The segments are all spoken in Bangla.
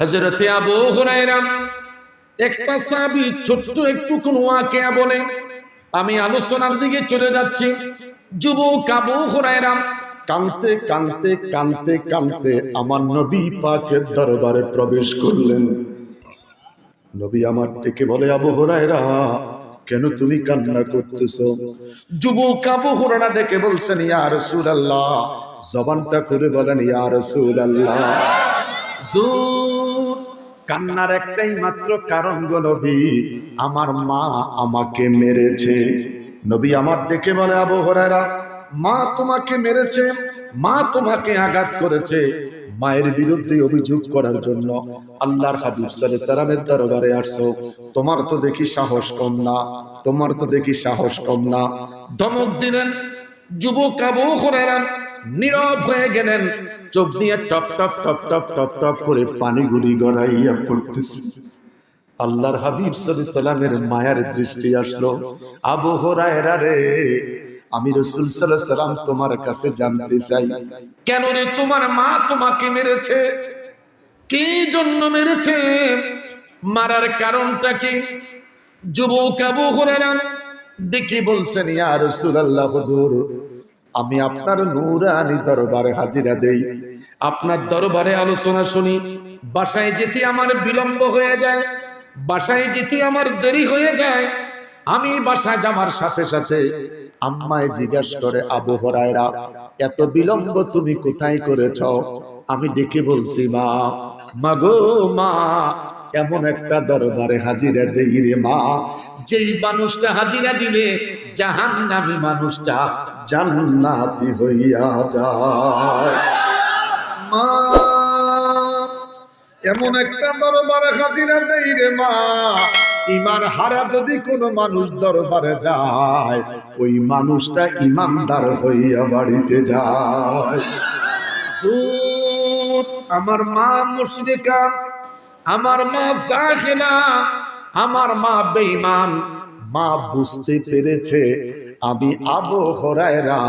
হযরতে আবু হুরায়রা একটা সাহাবী ছোট্ট একটু কোন ওয়াকিয়া বলে আমি আলোচনার দিকে চলে যাচ্ছি। যুবক আবু হুরায়রা কানতে কানতে কানতে কানতে আমার নবী পাকের দরবারে প্রবেশ করলেন। নবী আমার থেকে বলে আবু হরাইরা কেন তুমি কান্না করতেছো? যুবক আবু হুরায়রা ডেকে বলছেন ইয়া রাসূলুল্লাহ। জবানটা করে বলেন ইয়া রাসূলুল্লাহ। জোর কান্নার একটাই মাত্র কারণ গো নবী, আমার মা আমাকে মেরেছে। নবী আমার ডেকে বলে, আবু মা তোমাকে মেরেছে, মা তোমাকে আঘাত করেছে। মায়ের বিরুদ্ধে অভিযোগ করার জন্য আল্লাহর হাবিব সাল্লাল্লাহু সালামের দরবারে আসছো। তোমার তো দেখি সাহস কম না, তোমার তো দেখি সাহস কম না। ধমক দিলেন, যুবক আবু হুরায়রা নীরব হয়ে গেলেন। চোখ দিয়ে টপ টপ টপ টপ টপ টপ করে পানিগুলি গড়াইয়া পড়তেছে আল্লাহর হাবিব সাল্লামের মায়ার দৃষ্টি আসলো। আবু হরায়রা আমি রসুল সাল্লাম তোমার কাছে জানতে চাই। কেন রে তোমার মা তোমাকে মেরেছে? কি জন্য মেরেছে? মারার কারণটা কি? যুবক আবু হুরায়রা দেখি বলছেন, ইয়া রাসূলুল্লাহ, হুজুর আমি আপনার নূরানি দরবারে হাজিরা দেই। আপনার দরবারে আলোচনা শুনি। বাসায় যেতে আমার বিলম্ব হয়ে যায়। বাসায় যেতে আমার দেরি হয়ে যায়। আমি বাসায় যাবার সাথে সাথে আম্মায় জিজ্ঞাসা করে, আবু হরায়রা, এত বিলম্ব তুমি কোথায় করেছ? আমি ডেকে বলছি, মা মাগো মা এমন একটা দরবারে হাজিরা দেই রে মা। যেই মানুষটা হাজিরা দিলে জাহান নামি মানুষটা জান্নাতি হইয়া যায়। মা, এমন একটা দরবারে হাজিরা দেই রে মা। ইমান হারা যদি কোনো মানুষ দরবারে যায়, ওই মানুষটা ইমানদার হইয়া বাড়িতে যায়। আমার মা মুশরিকা আমার মা জাহেলা আমার মা বেঈমান। মা বুঝতে পেরেছে আমি আবু হরায়রা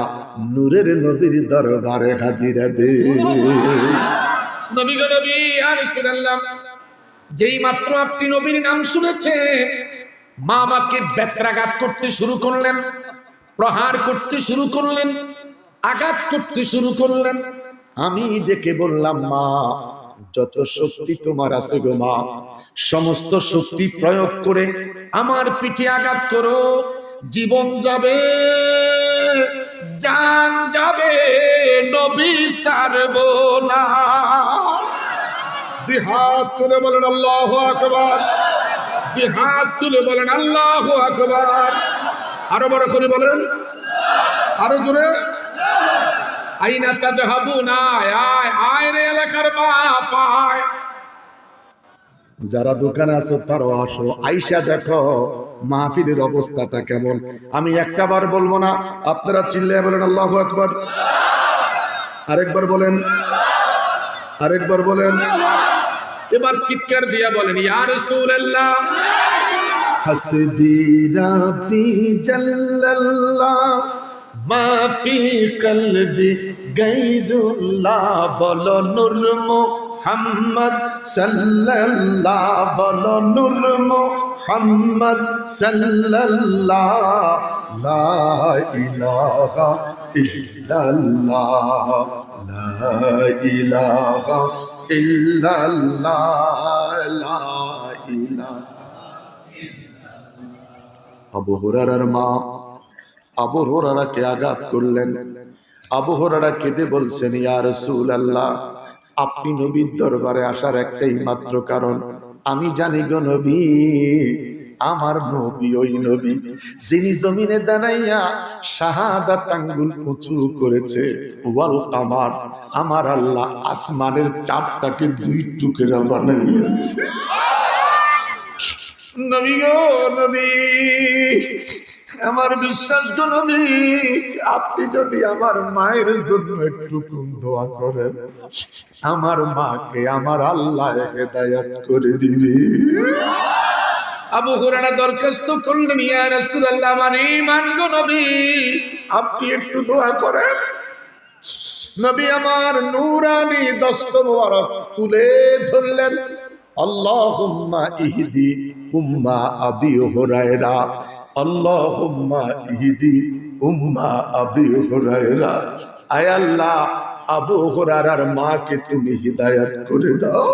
নূরের নবীর দরবারে হাজিরা দে নবী গো নবী আর রাসূলুল্লাহ যেই মাত্র আপনি নবীর নাম শুনেছে মা আমাকে বেত্রাঘাত করতে শুরু করলেন প্রহার করতে শুরু করলেন আঘাত করতে শুরু করলেন। আমি ডেকে বললাম মা যত শক্তি তোমার আছে গো মা সমস্ত শক্তি প্রয়োগ করে আমার পিঠে আঘাত করো। জীবন যাবে জান যাবে নবী সারব না। দুই হাত তুলে বলেন আল্লাহ আকবার দুই হাত তুলে বলেন আল্লাহ আকবার। আরও বড় করে বলেন। আরও জোরে। আইনা তাজহাবুনা আয় আয় যারা দোকানে আছো তারও আসো। আইসা দেখো মাহফিলের অবস্থাটা কেমন। আমি একটা বার বলব না আপনারা চিল্লে বলেন আল্লাহ আকবার। আরেকবার বলেন আরেকবার বলেন। এবার চিৎকার দিয়া বলেন ইয়া রাসূলুল্লাহ। হাসবি রাব্বি জাল্লাল্লাহ মা ফি কলবি গায়রুল্লাহ বলো নূর মুহাম্মদ সাল্লাল্লাহ, বলো নূর মুহাম্মদ সাল্লাল্লাহ, লা ইলাহা ইল্লাল্লাহ, লা ইলাহা ইল্লাল্লাহ, লা ইলাহা। আবু হুরারার মা আবু হুরারাকে আঘাত করলেন। আবু হুরারা কেঁদে বলছেন, ইয়া রাসূলুল্লাহ আপনি নবীর দরবারে আসার একটাই মাত্র কারণ। আমি জানি গো নবী, আমার নবী ওই নবী, যিনি জমিনে দাঁড়াইয়া শাহাদাত আঙ্গুল উঁচু করেছে। ওয়াল আমার আমার আল্লাহ আসমানের চারটাকে দুই টুকরা বানাইয়াছে নবী গো, নবী। আমার বিশ্বাস গো নবী আপনি যদি আমার মায়ের জন্য একটু দোয়া করেন আমার মাকে আমার আল্লাহ হেদায়াত করে দিবি। আবু হুরায়রা দরখাস্ত করলেন ইয়া রাসূলুল্লাহ আমার ঈমান নবী। আপনি একটু দোয়া করেন। নবী আমার নূরানি দস্ত মোবারক তুলে ধরলেন। আল্লাহুম্মা ইহদি উম্মা আবি হুরায়রা। আল্লাহুম্মা ইহদি উম্মা আবি হুরায়রা। আয় আল্লাহ, আবু মাকে তুমি হিদায়াত করে দাও।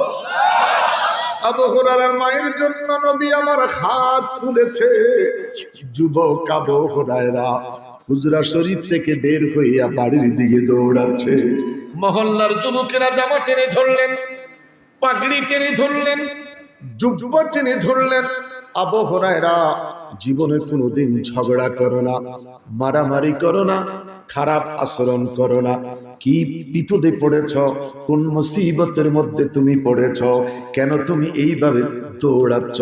মায়ের জন্য আমার হাত তুলেছে। যুবক শরীফ থেকে বের হইয়া বাড়ির দিকে দৌড়াচ্ছে। মহল্লার যুবকেরা জামা টেনে ধরলেন, পাগড়ি টেনে ধরলেন যুব টেনে ধরলেন। আবু হুরায়রা জীবনে কোনোদিন ঝগড়া করো না, মারামারি করো না, খারাপ আচরণ করো না। কি বিপদে পড়েছ, কোন মুসিবতের মধ্যে তুমি পড়েছ, কেন তুমি এইভাবে দৌড়াচ্ছ?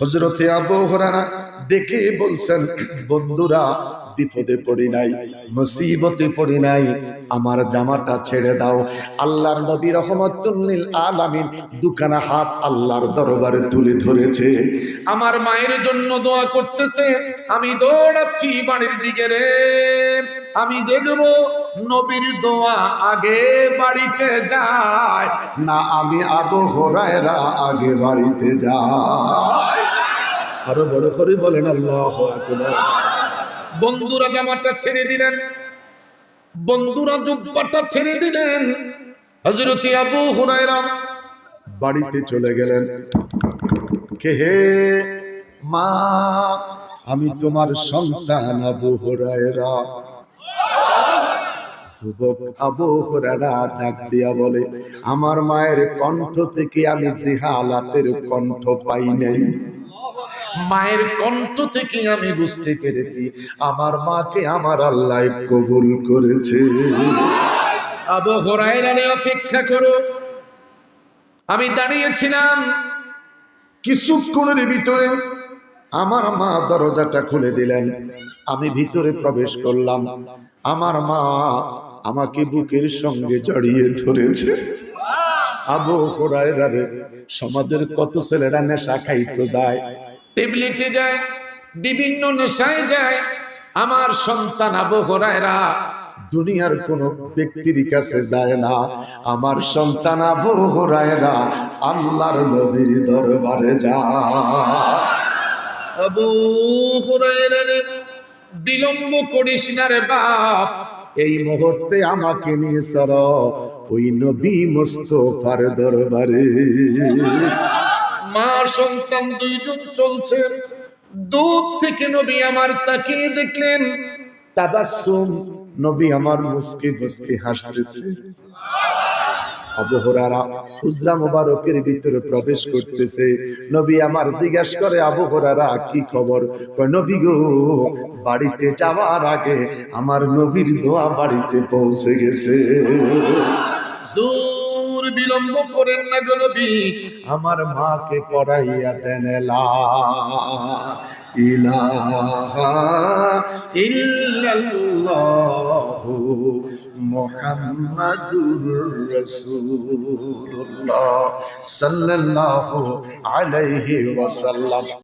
হজরতে আবহরানা দেখে বলছেন, বন্ধুরা বিপদে পড়ি নাই মুসিবতে পড়ি নাই আমার জামাটা ছেড়ে দাও। আল্লাহর নবী রহমতুল্লিল আলামিন দুখানা হাত আল্লাহর দরবারে তুলে ধরেছে। আমার মায়ের জন্য দোয়া করতেছে আমি দৌড়াচ্ছি বাড়ির দিকে রে। আমি দেখব নবীর দোয়া আগে বাড়িতে যায় না আমি আবু হরায়রা আগে বাড়িতে যায় আরও বড় করে বলেন আল্লাহ আকবার। বন্ধুরা জামাটা ছেড়ে দিলেন। বন্ধুরা জুব্বাটা ছেড়ে দিলেন। হজরতি আবু হুরায়রা বাড়িতে চলে গেলেন। কে হে মা, আমি তোমার সন্তান আবু হরায়রা। বলে, আমার মায়ের কণ্ঠ থেকে আমি জিহালাতের কণ্ঠ পাই নাই। মায়ের কণ্ঠ থেকে আমি বুঝতে পেরেছি, আমার মাকে আমার আল্লাহ কবুল করেছে। অপেক্ষা করো। আমি দাঁড়িয়েছিলাম কিছুক্ষণের ভিতরে আমার মা দরজাটা খুলে দিলেন। আমি ভিতরে প্রবেশ করলাম। আমার মা আমাকে বুকের সঙ্গে জড়িয়ে ধরেছে। আবু হরায়রা সমাজের কত ছেলেরা নেশা খাইতে যায় টেবলেটে যায় বিভিন্ন নেশায় যায়। আমার সন্তান আবু হুরায়রা দুনিয়ার কোন ব্যক্তির কাছে যায় না। আমার সন্তান আবু হরায়রা আল্লাহর নবীর দরবারে যা আবু হুরায়রা বিলম্ব করিস না রে বাপ। এই মুহূর্তে আমাকে নিয়ে সর ওই নবী মুস্তফার দরবারে। সন্তান চলছে। দূর থেকে নবী আমার দেখলেন। তাবাসসুম, নবী আমার হাসতেছে। আবহরারা হুজরা মোবারকের ভিতরে প্রবেশ করতেছে। নবী আমার জিজ্ঞাসা করে, আবহরারা, কি খবর? নবী গো, বাড়িতে যাওয়ার আগে আমার নবীর দোয়া বাড়িতে পৌঁছে গেছে। জোর বিলম্ব করেন না গো নবী। আমার মাকে পড়াইয়া দেন ইলাহা ইল্লাল্লাহু মুহাম্মাদুর রাসূলুল্লাহ সাল্লাল্লাহু আলাইহি ওয়াসাল্লাম।